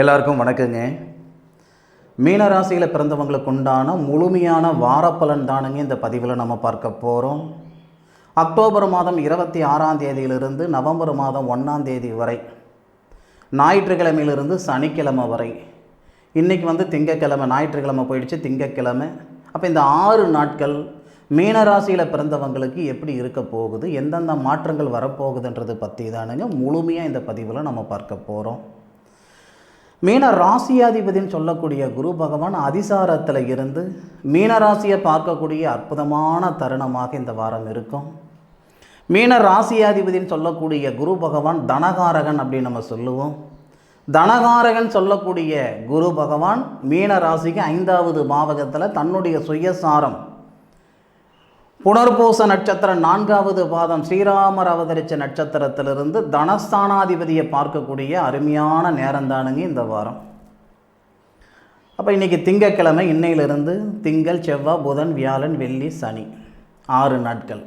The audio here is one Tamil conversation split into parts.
எல்லாருக்கும் வணக்கங்க. மீனராசியில் பிறந்தவங்களுக்கு உண்டான முழுமையான வாரப்பலன் தானுங்க இந்த பதிவில் நம்ம பார்க்க போகிறோம் அக்டோபர் மாதம் இருபத்தி ஆறாம் தேதியிலிருந்து நவம்பர் மாதம் ஒன்றாம் தேதி வரை ஞாயிற்றுக்கிழமையிலிருந்து சனிக்கிழமை வரை. இன்றைக்கி வந்து திங்கக்கிழமை ஞாயிற்றுக்கிழமை போயிடுச்சு திங்கக்கிழமை. அப்போ இந்த ஆறு நாட்கள் மீனராசியில் பிறந்தவங்களுக்கு எப்படி இருக்க போகுது எந்தெந்த மாற்றங்கள் வரப்போகுதுன்றது பற்றி தானுங்க முழுமையாக இந்த பதிவில் நம்ம பார்க்க போகிறோம் மீன ராசியாதிபதினு சொல்லக்கூடிய குரு பகவான் அதிசாரத்தில் இருந்து மீன ராசியை பார்க்கக்கூடிய அற்புதமான தருணமாக இந்த வாரம் இருக்கும். மீன ராசியாதிபதினு சொல்லக்கூடிய குரு பகவான் தனகாரகன் அப்படின்னு நம்ம சொல்லுவோம். தனகாரகன் சொல்லக்கூடிய குரு பகவான் மீன ராசிக்கு ஐந்தாவது பாவகத்தில் தன்னுடைய சுயசாரம் புனர்பூச நட்சத்திரம் நான்காவது பாதம் ஸ்ரீராமர் அவதரித்த நட்சத்திரத்திலிருந்து தனஸ்தானாதிபதியை பார்க்கக்கூடிய அருமையான நேரம் தானுங்க இந்த வாரம். அப்போ இன்றைக்கி திங்கக்கிழமை இன்னையிலிருந்து திங்கள் செவ்வாய் புதன் வியாழன் வெள்ளி சனி ஆறு நாட்கள்.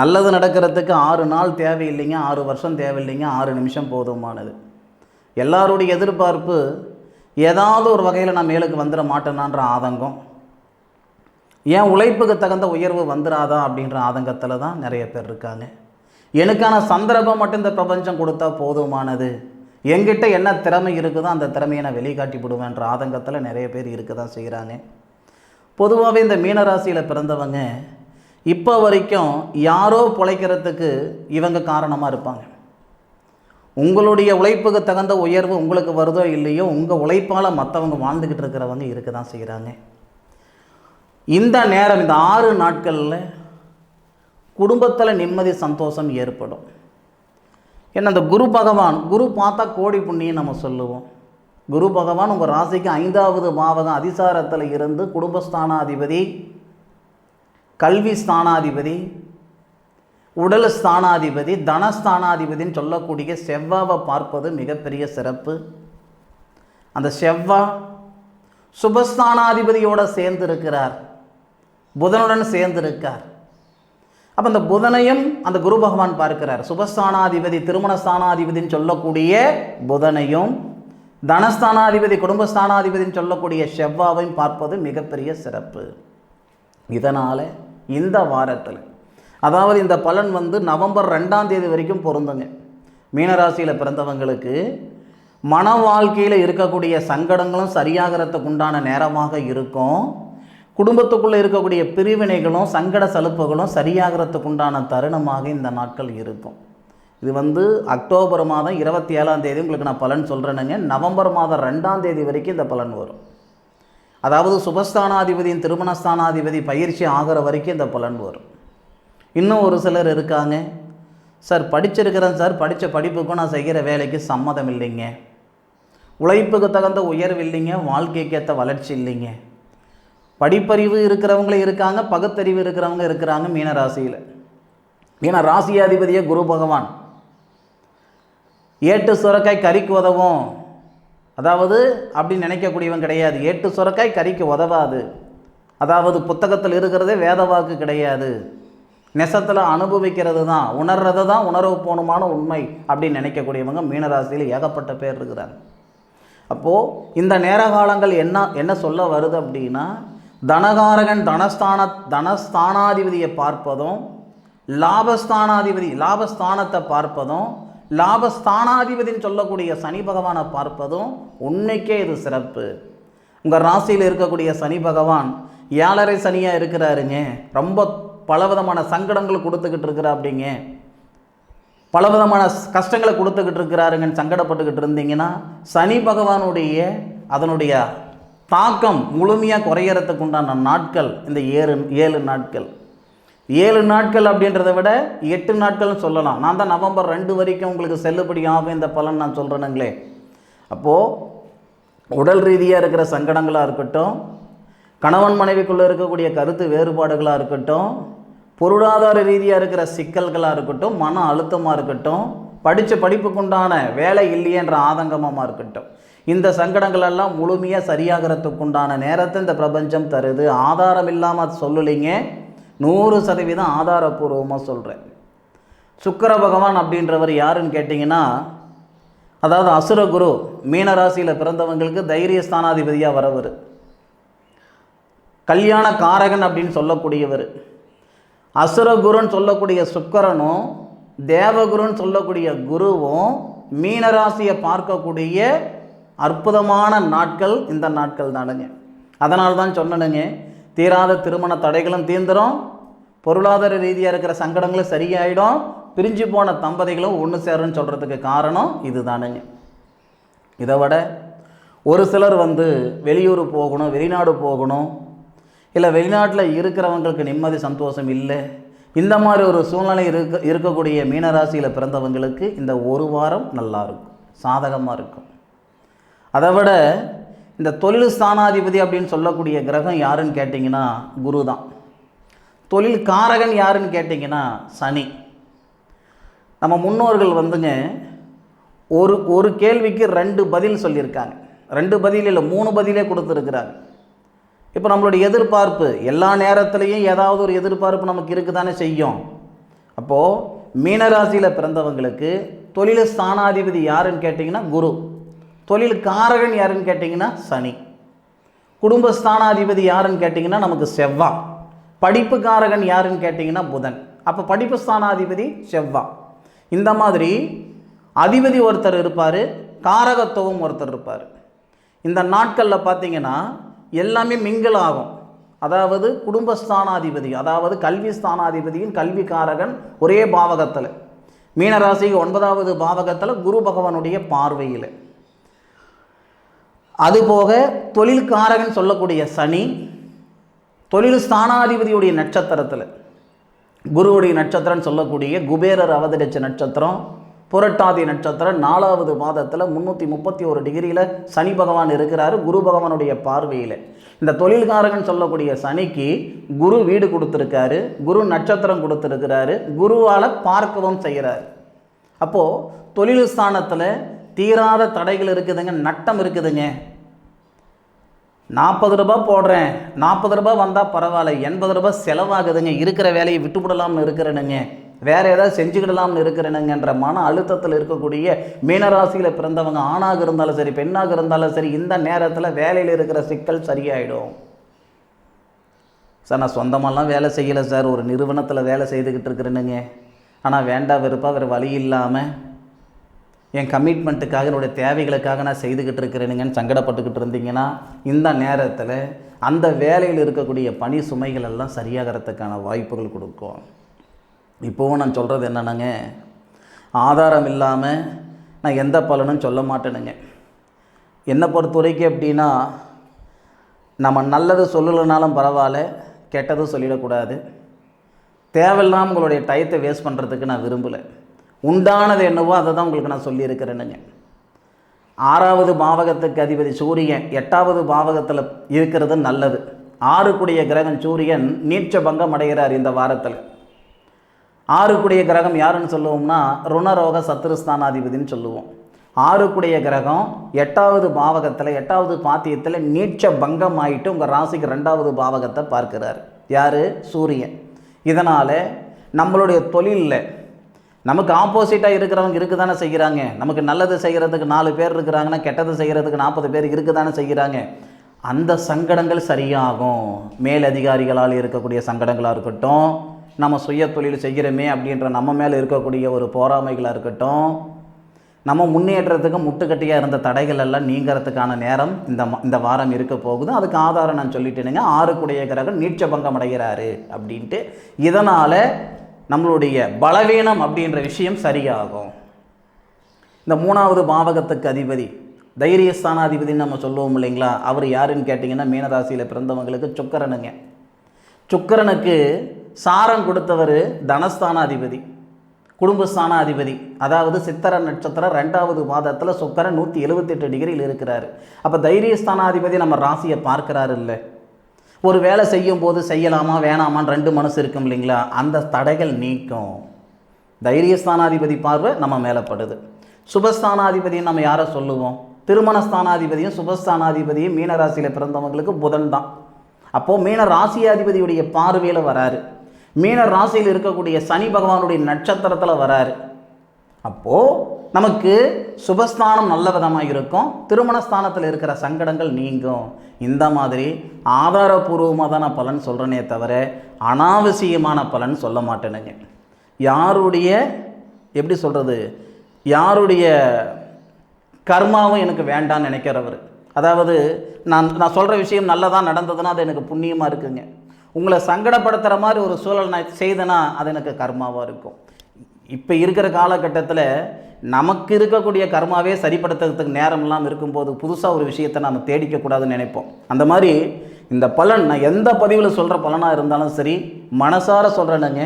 நல்லது நடக்கிறதுக்கு ஆறு நாள் தேவையில்லைங்க ஆறு வருஷம் தேவையில்லைங்க ஆறு நிமிஷம் போதுமானது. எல்லாருடைய எதிர்பார்ப்பு ஏதாவது ஒரு வகையில் நான் மேலுக்கு வந்துட மாட்டேனான்ற ஆதங்கம். ஏன் உழைப்புக்கு தகுந்த உயர்வு வந்துடாதா அப்படின்ற ஆதங்கத்தில் தான் நிறைய பேர் இருக்காங்க. எனக்கான சந்தர்ப்பம் மட்டும் இந்த பிரபஞ்சம் கொடுத்தா போதுமானது. என்கிட்ட என்ன திறமை இருக்குதோ அந்த திறமையை நான் வெளிக்காட்டி விடுவேன்ற ஆதங்கத்தில் நிறைய பேர் இருக்க தான் செய்கிறாங்க பொதுவாகவே இந்த மீனராசியில் பிறந்தவங்க இப்போ வரைக்கும் யாரோ பிழைக்கிறதுக்கு இவங்க காரணமாக இருப்பாங்க. உங்களுடைய உழைப்புக்கு தகுந்த உயர்வு உங்களுக்கு வருதோ இல்லையோ உங்கள் உழைப்பால் மற்றவங்க வாழ்ந்துக்கிட்டு இருக்கிறவங்க இருக்க தான் செய்கிறாங்க இந்த நேரம் இந்த ஆறு நாட்களில் குடும்பத்தில் நிம்மதி சந்தோஷம் ஏற்படும். ஏன்னா அந்த குரு பகவான் குரு பார்த்தா கோடி புண்ணியம் நம்ம சொல்லுவோம். குரு பகவான் உங்கள் ராசிக்கு ஐந்தாவது பாவகம் அதிசாரத்தில் இருந்து குடும்பஸ்தானாதிபதி கல்வி ஸ்தானாதிபதி உடல் ஸ்தானாதிபதி தனஸ்தானாதிபதின்னு சொல்லக்கூடிய செவ்வாவை பார்ப்பது மிகப்பெரிய சிறப்பு. அந்த செவ்வா சுபஸ்தானாதிபதியோடு சேர்ந்து இருக்கிறார் புதனுடன் சேர்ந்திருக்கார். அப்போ அந்த புதனையும் அந்த குரு பகவான் பார்க்கிறார். சுபஸ்தானாதிபதி திருமண ஸ்தானாதிபதினு சொல்லக்கூடிய புதனையும் தனஸ்தானாதிபதி குடும்பஸ்தானாதிபதினு சொல்லக்கூடிய செவ்வாவையும் பார்ப்பது மிகப்பெரிய சிறப்பு. இதனால் இந்த வாரத்தில் அதாவது இந்த பலன் வந்து நவம்பர் ரெண்டாம் தேதி வரைக்கும் பொருந்துங்க. மீனராசியில் பிறந்தவங்களுக்கு மன வாழ்க்கையில் இருக்கக்கூடிய சங்கடங்களும் சரியாகிறதுக்கு உண்டான நேரமாக இருக்கும். குடும்பத்துக்குள்ளே இருக்கக்கூடிய பிரிவினைகளும் சங்கட சலுப்புகளும் சரியாகிறதுக்கு உண்டான தருணமாக இந்த நாட்கள் இருக்கும். இது வந்து அக்டோபர் மாதம் இருபத்தி ஏழாம் தேதி. உங்களுக்கு நான் பலன் சொல்கிறேனுங்க நவம்பர் மாதம் ரெண்டாம் தேதி வரைக்கும் இந்த பலன் வரும். அதாவது சுபஸ்தானாதிபதியின் திருமணஸ்தானாதிபதி பயிற்சி ஆகிற வரைக்கும் இந்த பலன் வரும். இன்னும் ஒரு சிலர் இருக்காங்க. சார் படிச்சிருக்கிறேன் சார். படித்த படிப்புக்கும் நான் செய்கிற வேலைக்கு சம்மதம் இல்லைங்க. உழைப்புக்கு தகுந்த உயர்வு இல்லைங்க. வாழ்க்கைக்கு ஏற்ற வளர்ச்சி இல்லைங்க. படிப்பறிவு இருக்கிறவங்களும் இருக்காங்க பகுத்தறிவு இருக்கிறவங்க இருக்கிறாங்க மீன ராசியில் ஏன்னா ராசியாதிபதியே குரு பகவான். ஏட்டு சுரக்காய் கறிக்கு உதவும். அதாவது அப்படி நினைக்கக்கூடியவன் கிடையாது. ஏட்டு சுரக்காய் கறிக்கு உதவாது. அதாவது புத்தகத்தில் இருக்கிறதே வேத வாக்கு கிடையாது. நெசத்தில் அனுபவிக்கிறது தான். உணர்றது தான் உணர்வு போணுமான உண்மை அப்படின்னு நினைக்கக்கூடியவங்க மீனராசியில் ஏகப்பட்ட பேர் இருக்கிறாங்க. அப்போது இந்த நேர காலங்கள் என்ன என்ன சொல்ல வருது அப்படின்னா தனகாரகன் தனஸ்தான தனஸ்தானாதிபதியை பார்ப்பதும் லாபஸ்தானாதிபதி லாபஸ்தானத்தை பார்ப்பதும் லாபஸ்தானாதிபதின்னு சொல்லக்கூடிய சனி பகவானை பார்ப்பதும் உண்மைக்கே இது சிறப்பு. உங்கள் ராசியில் இருக்கக்கூடிய சனி பகவான் ஏழரை சனியாக இருக்கிறாருங்க. ரொம்ப பலவிதமான சங்கடங்கள் கொடுத்துக்கிட்டு இருக்கிறா அப்படிங்க பலவிதமான கஷ்டங்களை கொடுத்துக்கிட்டு இருக்கிறாருங்கன்னு சங்கடப்பட்டுக்கிட்டு இருந்தீங்கன்னா சனி பகவானுடைய அதனுடைய தாக்கம் முழுமையாக குறையறதுக்கு உண்டான நாட்கள் இந்த ஏழு ஏழு நாட்கள். ஏழு நாட்கள் அப்படின்றத விட எட்டு நாட்கள்னு சொல்லலாம். நான் தான் நவம்பர் ரெண்டு வரைக்கும் உங்களுக்கு செல்லுபடி ஆகும் இந்த பலன் நான் சொல்கிறேனுங்களே அப்போது உடல் ரீதியாக இருக்கிற சங்கடங்களாக இருக்கட்டும் கணவன் மனைவிக்குள்ளே இருக்கக்கூடிய கருத்து வேறுபாடுகளாக இருக்கட்டும் பொருளாதார ரீதியாக இருக்கிற சிக்கல்களாக இருக்கட்டும் மன அழுத்தமாக இருக்கட்டும் படித்த படிப்புக்குண்டான வேலை இல்லையன்ற ஆதங்கமாக இருக்கட்டும். இந்த சங்கடங்கள் எல்லாம் முழுமையாக சரியாகிறதுக்குண்டான நேரத்தை இந்த பிரபஞ்சம் தருது. ஆதாரம் இல்லாமல் சொல்லலைங்க. நூறு சதவீதம் ஆதாரபூர்வமாக சொல்கிறேன் சுக்கர பகவான் அப்படின்றவர் யாருன்னு கேட்டிங்கன்னா அதாவது அசுரகுரு மீனராசியில் பிறந்தவங்களுக்கு தைரிய ஸ்தானாதிபதியாக வரவர். கல்யாண காரகன் அப்படின்னு சொல்லக்கூடியவர். அசுரகுருன்னு சொல்லக்கூடிய சுக்கரனும் தேவகுருன்னு சொல்லக்கூடிய குருவும் மீனராசியை பார்க்கக்கூடிய அற்புதமான நாட்கள் இந்த நாட்கள் தானுங்க. அதனால தான் சொன்னனுங்க தீராத திருமண தடைகளும் தீர்ந்துடும் பொருளாதார ரீதியாக இருக்கிற சங்கடங்களும் சரியாயிடும் பிரிஞ்சு போன தம்பதிகளும் ஒன்று சேரும்னு சொல்கிறதுக்கு காரணம் இது தானுங்க இதை விட ஒரு சிலர் வந்து வெளியூர் போகணும் வெளிநாடு போகணும் இல்லை வெளிநாட்டில் இருக்கிறவங்களுக்கு நிம்மதி சந்தோஷம் இல்லை இந்த மாதிரி ஒரு சூழ்நிலை இருக்க இருக்கக்கூடிய மீனராசியில் பிறந்தவங்களுக்கு இந்த ஒரு வாரம் நல்லாயிருக்கும் சாதகமாக இருக்கும். அதை விட இந்த தொழில் ஸ்தானாதிபதி அப்படின்னு சொல்லக்கூடிய கிரகம் யாருன்னு கேட்டிங்கன்னா குரு தான் தொழில் காரகன் யாருன்னு கேட்டிங்கன்னா சனி. நம்ம முன்னோர்கள் வந்துங்க ஒரு ஒரு கேள்விக்கு ரெண்டு பதில் சொல்லியிருக்காங்க. ரெண்டு பதில் இல்லை மூணு பதிலே கொடுத்துருக்குறாங்க. இப்போ நம்மளுடைய எதிர்பார்ப்பு எல்லா நேரத்துலையும் ஏதாவது ஒரு எதிர்பார்ப்பு நமக்கு இருக்குதானே செய்யும். அப்போது மீனராசியில் பிறந்தவங்களுக்கு தொழில் ஸ்தானாதிபதி யாருன்னு கேட்டிங்கன்னா குரு. தொழில் காரகன் யாருன்னு கேட்டிங்கன்னா சனி. குடும்ப ஸ்தானாதிபதி யாருன்னு கேட்டிங்கன்னா நமக்கு செவ்வா. படிப்பு காரகன் யாருன்னு கேட்டிங்கன்னா புதன். அப்போ படிப்பு ஸ்தானாதிபதி செவ்வா. இந்த மாதிரி அதிபதி ஒருத்தர் இருப்பார் காரகத்துவம் ஒருத்தர் இருப்பார். இந்த நாட்களில் பார்த்தீங்கன்னா எல்லாமே மிங்கிள் ஆகும். அதாவது குடும்பஸ்தானாதிபதி அதாவது கல்வி ஸ்தானாதிபதியின் கல்விக்காரகன் ஒரே பாவகத்தில். மீனராசிக்கு ஒன்பதாவது பாவகத்தில் குரு பகவானுடைய பார்வையில். அதுபோக தொழில்காரகன் சொல்லக்கூடிய சனி தொழில் ஸ்தானாதிபதியுடைய நட்சத்திரத்தில் குருவுடைய நட்சத்திரம்னு சொல்லக்கூடிய குபேரர் அவதரிச்ச நட்சத்திரம் புரட்டாதி நட்சத்திரம் நாலாவது மாதத்தில் முந்நூற்றி முப்பத்தி ஒரு டிகிரியில் சனி பகவான் இருக்கிறாரு குரு பகவானுடைய பார்வையில். இந்த தொழில்காரகன் சொல்லக்கூடிய சனிக்கு குரு வீடு கொடுத்துருக்காரு குரு நட்சத்திரம் கொடுத்துருக்கிறாரு குருவால் பார்க்கவும் செய்கிறாரு. அப்போது தொழில் ஸ்தானத்தில் தீராத தடைகள் இருக்குதுங்க நட்டம் இருக்குதுங்க. நாற்பது ரூபாய் போடுறேன். நாற்பது ரூபாய் வந்தால் பரவாயில்ல. எண்பது ரூபாய் செலவாகுதுங்க. இருக்கிற வேலையை விட்டுவிடலாம்னு இருக்கிறேனுங்க. வேறு ஏதாவது செஞ்சுக்கிடலாம்னு இருக்கிறேனுங்கன்ற மன அழுத்தத்தில் இருக்கக்கூடிய மீனராசியில் பிறந்தவங்க ஆணாக இருந்தாலும் சரி பெண்ணாக இருந்தாலும் சரி இந்த நேரத்தில் வேலையில் இருக்கிற சிக்கல் சரியாயிடும். சார் நான் சொந்தமாலாம் வேலை செய்யலை சார். ஒரு நிறுவனத்தில் வேலை செய்துக்கிட்டு இருக்கிறேனுங்க. ஆனால் வேண்டா வெறுப்பாக வேறு வழி இல்லாமல் என் கமிட்மெண்ட்டுக்காக என்னுடைய தேவைகளுக்காக நான் செய்துக்கிட்டு இருக்கிறேனுங்கன்னு சங்கடப்பட்டுக்கிட்டு இருந்தீங்கன்னா இந்த நேரத்தில் அந்த வேலையில் இருக்கக்கூடிய பணி சுமைகள் எல்லாம் சரியாகிறதுக்கான வாய்ப்புகள் கொடுக்கும். இப்போவும் நான் சொல்கிறது என்னென்னங்க? ஆதாரம் இல்லாமல் நான் எந்த பலனும் சொல்ல மாட்டேனுங்க. என்னை பொறுத்த வரைக்கும் எப்படின்னா நம்ம நல்லது சொல்லலைனாலும் பரவாயில்ல கெட்டதும் சொல்லிடக்கூடாது. தேவையில்லாமல் உங்களுடைய டயத்தை வேஸ்ட் பண்ணுறதுக்கு நான் விரும்பலை. உண்டானது என்னவோ அதை தான் உங்களுக்கு நான் சொல்லியிருக்கிறேனுங்க. ஆறாவது பாவகத்துக்கு அதிபதி சூரியன் எட்டாவது பாவகத்தில் இருக்கிறது நல்லது. ஆறுக்குடைய கிரகம் சூரியன் நீச்ச பங்கம் அடைகிறார் இந்த வாரத்தில். ஆறுக்குடைய கிரகம் யாருன்னு சொல்லுவோம்னா ருணரோக சத்துருஸ்தானாதிபதினு சொல்லுவோம். ஆறுக்குடைய கிரகம் எட்டாவது பாவகத்தில் எட்டாவது பாத்தியத்தில் நீச்ச பங்கம் ஆயிட்டு உங்கள் ராசிக்கு ரெண்டாவது பாவகத்தை பார்க்கிறார். யார்? சூரியன். இதனால் நம்மளுடைய தொழிலில் நமக்கு ஆப்போசிட்டாக இருக்கிறவங்க இருக்க தானே செய்கிறாங்க. நமக்கு நல்லது செய்கிறதுக்கு நாலு பேர் இருக்கிறாங்கன்னா கெட்டது செய்கிறதுக்கு நாற்பது பேர் இருக்க தானே செய்கிறாங்க. அந்த சங்கடங்கள் சரியாகும். மேலதிகாரிகளால் இருக்கக்கூடிய சங்கடங்களாக இருக்கட்டும் நம்ம சுய தொழில் செய்கிறோமே அப்படின்ற நம்ம மேலே இருக்கக்கூடிய ஒரு போராமைகளாக இருக்கட்டும் நம்ம முன்னேற்றத்துக்கு முட்டுக்கட்டியாக இருந்த தடைகள் எல்லாம் நீங்கிறதுக்கான நேரம் இந்த ம- இந்த வாரம் இருக்க போகுது. அதுக்கு ஆதாரம் நான் சொல்லிட்டேனுங்க. ஆறுக்குடைய கிரகம் நீட்ச பங்கம் அடைகிறாரு அப்படின்ட்டு. இதனால் நம்மளுடைய பலவீனம் அப்படின்ற விஷயம் சரியாகும். இந்த மூணாவது பாவகத்துக்கு அதிபதி தைரியஸ்தானாதிபதினு நம்ம சொல்லுவோம் இல்லைங்களா? அவர் யாருன்னு கேட்டிங்கன்னா மீனராசியில் பிறந்தவங்களுக்கு சுக்கரனுங்க. சுக்கரனுக்கு சாரம் கொடுத்தவர் தனஸ்தானாதிபதி குடும்பஸ்தானாதிபதி. அதாவது சித்திர நட்சத்திரம் ரெண்டாவது மாதத்தில் சுக்கரன் நூற்றி எழுபத்தெட்டு டிகிரியில் இருக்கிறாரு. அப்போ தைரியஸ்தானாதிபதி நம்ம ராசியை பார்க்குறாரு இல்லை. ஒரு வேலை செய்யும் போது செய்யலாமா வேணாமான்னு ரெண்டு மனசு இருக்கும் இல்லைங்களா? அந்த தடைகள் நீக்கும். தைரியஸ்தானாதிபதி பார்வை நம்ம மேலப்படுது. படுது சுபஸ்தானாதிபதியும் நம்ம யாரை சொல்லுவோம்? திருமணஸ்தானாதிபதியும் சுபஸ்தானாதிபதியும் மீனராசியில் பிறந்தவங்களுக்கு புதன் தான். அப்போது மீன ராசியாதிபதியுடைய பார்வையில் வராரு. மீன ராசியில் இருக்கக்கூடிய சனி பகவானுடைய நட்சத்திரத்தில் வராரு. அப்போது நமக்கு சுபஸ்தானம் நல்ல விதமாக இருக்கும். திருமண ஸ்தானத்தில் இருக்கிற சங்கடங்கள் நீங்கும். இந்த மாதிரி ஆதாரபூர்வமாக தான் நான் பலன் சொல்கிறேனே தவிர அனாவசியமான பலன் சொல்ல மாட்டேனுங்க. யாருடைய எப்படி சொல்கிறது யாருடைய கர்மாவும் எனக்கு வேண்டாம்னு நினைக்கிறவர். அதாவது நான் நான் சொல்கிற விஷயம் நல்லதாக நடந்ததுன்னா அது எனக்கு புண்ணியமாக இருக்குங்க. உங்களை சங்கடப்படுத்துகிற மாதிரி ஒரு சூழல் நான் செய்தேன்னா அது எனக்கு கர்மாவாக இருக்கும். இப்போ இருக்கிற காலகட்டத்தில் நமக்கு இருக்கக்கூடிய கர்மாவே சரிப்படுத்துறதுக்கு நேரம் இல்லாமல் இருக்கும்போது புதுசாக ஒரு விஷயத்தை நம்ம தேடிக்கக்கூடாதுன்னு நினைப்போம். அந்த மாதிரி இந்த பலன் நான் எந்த பதிவில் சொல்கிற பலனாக இருந்தாலும் சரி மனசார சொல்கிறேனுங்க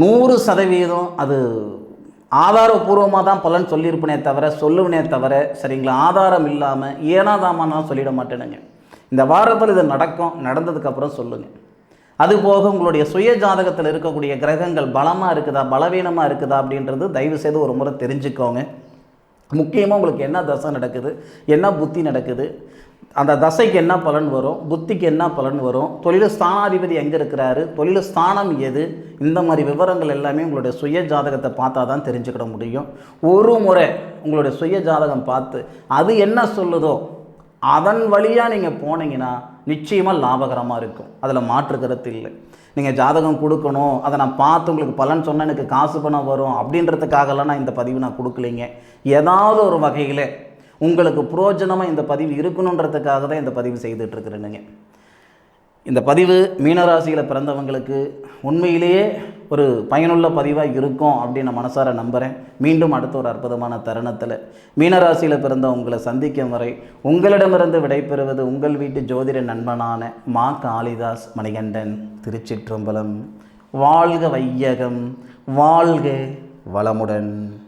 நூறு சதவீதம் அது ஆதாரபூர்வமாக தான் பலன் சொல்லியிருப்பனே தவிர சொல்லுவனே தவிர சரிங்களா ஆதாரம் இல்லாமல் ஏனாதாமா நான் சொல்லிட மாட்டேனுங்க. இந்த வாரத்தில் இது நடக்கும் நடந்ததுக்கப்புறம் சொல்லுங்கள் அதுபோக உங்களுடைய சுய ஜாதகத்தில் இருக்கக்கூடிய கிரகங்கள் பலமாக இருக்குதா பலவீனமாக இருக்குதா அப்படின்றது தயவு செய்து ஒரு முறை தெரிஞ்சுக்கோங்க. முக்கியமாக உங்களுக்கு என்ன தசை நடக்குது என்ன புத்தி நடக்குது அந்த தசைக்கு என்ன பலன் வரும் புத்திக்கு என்ன பலன் வரும் தொழில் ஸ்தானாதிபதி எங்கே இருக்கிறாரு தொழில் ஸ்தானம் எது இந்த மாதிரி விவரங்கள் எல்லாமே உங்களுடைய சுய ஜாதகத்தை பார்த்தா தான் தெரிஞ்சுக்கிட முடியும். ஒரு முறை உங்களுடைய சுய ஜாதகம் பார்த்து அது என்ன சொல்லுதோ அதன் வழியாக நீங்கள் போனீங்கன்னா நிச்சயமாக லாபகரமாக இருக்கும். அதில் மாற்று கருத்து இல்லை. நீங்கள் ஜாதகம் கொடுக்கணும் அதை நான் பார்த்து உங்களுக்கு பலன் சொன்னால் எனக்கு காசு பணம் வரும் அப்படின்றதுக்காகலாம் நான் இந்த பதிவு நான் கொடுக்கலைங்க. ஏதாவது ஒரு வகையில் உங்களுக்கு புரோஜனமாக இந்த பதிவு இருக்கணுன்றதுக்காக தான் இந்த பதிவு செய்துட்ருக்குறேனுங்க இந்த பதிவு மீனராசியில் பிறந்தவங்களுக்கு உண்மையிலேயே ஒரு பயனுள்ள பதிவாக இருக்கும் அப்படின்னு நான் மனசார நம்புகிறேன் மீண்டும் அடுத்த ஒரு அற்புதமான தருணத்தில் மீனராசியில் பிறந்த உங்களை சந்திக்கும் வரை உங்களிடமிருந்து விடைபெறுவது உங்கள் வீட்டு ஜோதிட நண்பனான மா காளிதாஸ் மணிகண்டன் திருச்சிற்றம்பலம். வாழ்க வையகம் வாழ்க வளமுடன்.